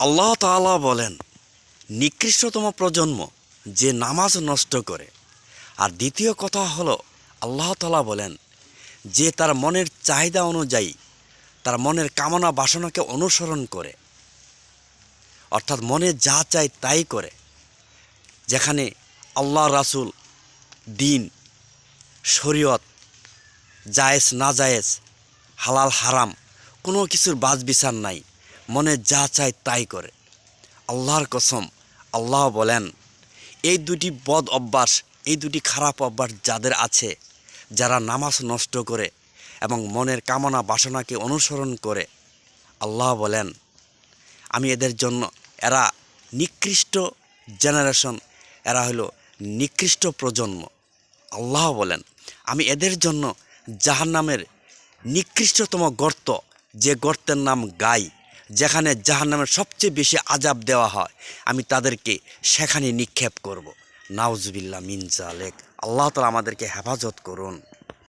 আল্লাহ তাআলা বলেন, নিকৃষ্টতম প্রজন্ম যে নামাজ নষ্ট করে। আর দ্বিতীয় কথা হলো, আল্লাহ তাআলা বলেন, যে তার মনের চাহিদা অনুযায়ী তার মনের কামনা বাসনাকে অনুসরণ করে। অর্থাৎ মনে যা চায় তাই করে। যেখানে আল্লাহ রাসুল দিন, শরীয়ত, জায়েজ, না জায়েজ, হালাল, হারাম কোনো কিছুর বাজ বিচার নাই। মনে যা চায় তাই করে। আল্লাহর কসম, আল্লাহ বলেন, এই দুটি বদ অভ্যাস, এই দুটি খারাপ অভ্যাস যাদের আছে, যারা নামাজ নষ্ট করে এবং মনের কামনা বাসনাকে অনুসরণ করে, আল্লাহ বলেন, আমি এদের জন্য, এরা নিকৃষ্ট জেনারেশন এরা হলো নিকৃষ্ট প্রজন্ম। আল্লাহ বলেন, আমি এদের জন্য জাহান্নামের নিকৃষ্টতম গর্ত, যে গর্তের নাম গাই। যেখানে জাহান্নামের সবচেয়ে বেশি আজাব দেওয়া হয়, আমি তাদেরকে সেখানে নিক্ষেপ করব। নাউজবিল্লা মিন জালেক আল্লাহ তালা আমাদেরকে হেফাজত করুন।